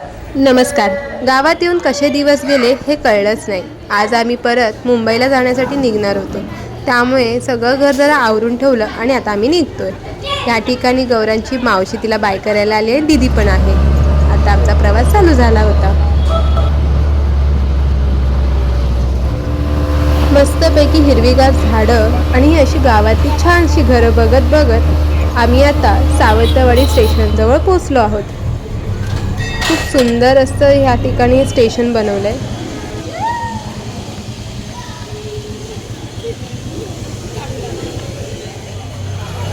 नमस्कार. गावात येऊन कसे दिवस गेले हे कळलंच नाही. आज आम्ही परत मुंबईला जाण्यासाठी निघणार होतो. त्यामुळे सगळं घर जरा आवरून ठेवलं आणि आता आम्ही निघतोय. या ठिकाणी गौरांची मावशी तिला बाय करायला आली आहे दिदी पण आहे. आता आमचा प्रवास चालू झाला होता. मस्तपैकी हिरवीगार झाडं आणि ही अशी गावातली छानशी घरं बघत बघत आम्ही आता सावंतवाडी स्टेशनजवळ पोचलो आहोत. खूप सुंदर असं ह्या ठिकाणी स्टेशन बनवलं आहे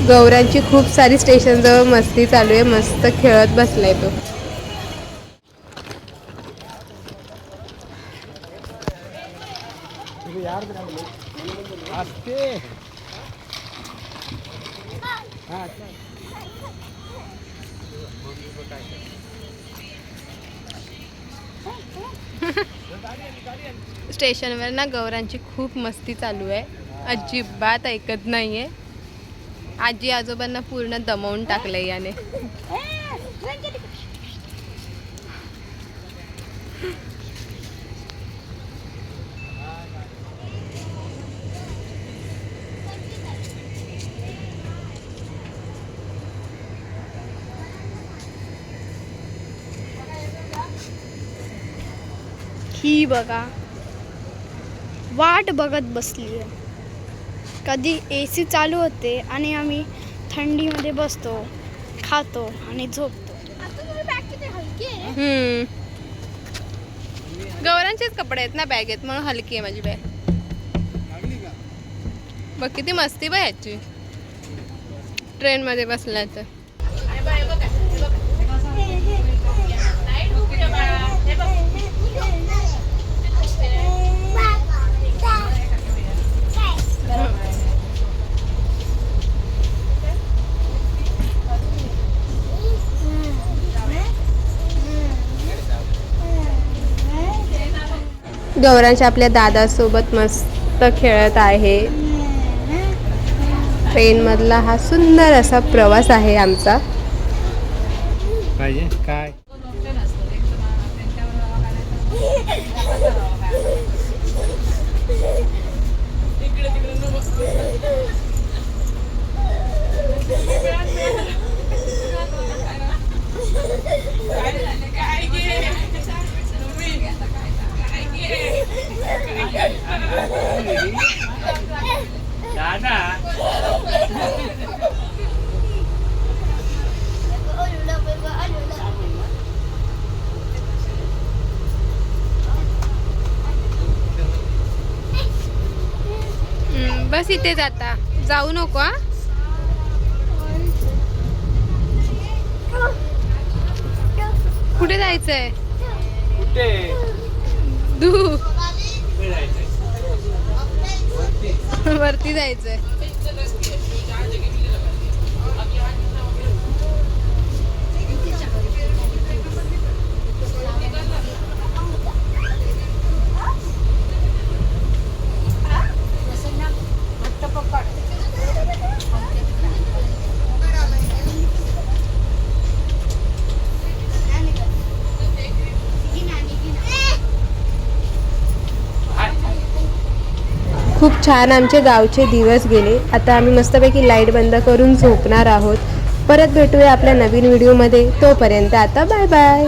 गौरांची खूप सारी स्टेशनजवळ मस्ती चालू आहे मस्त खेळत बसलाय तो. स्टेशनवर ना गौरांची खूप मस्ती चालू आहे. अजिबात ऐकत नाही आहे आजी आजोबांना पूर्ण दमवून टाकलंय याने. ही बघा. वाट बघत बसली आहे. कधी ए सी चालू होते आणि आम्ही थंडीमध्ये बसतो खातो आणि झोपतो. गौरांचेच कपडे आहेत ना बॅगेत म्हणून हलकी आहे माझी बॅग बघ किती मस्ती बघ ह्याची. ट्रेनमध्ये बसला तर गौरांश आपल्या दादासोबत मस्त खेळत आहे. ट्रेनमधला हा सुंदर असा प्रवास आहे आमचा. पाहिजे? काय? बस इथे जाता. जाऊ नको हा. कुठे जायचंय? दू कुठे जायचंय? वरती जायचंय. खूप छान आमचे गावचे दिवस गेले. आता आम्ही मस्तपैकी लाइट बंद करून झोपणार आहोत. परत भेटूया आपल्या नवीन व्हिडिओमध्ये. तोपर्यंत आता बाय बाय.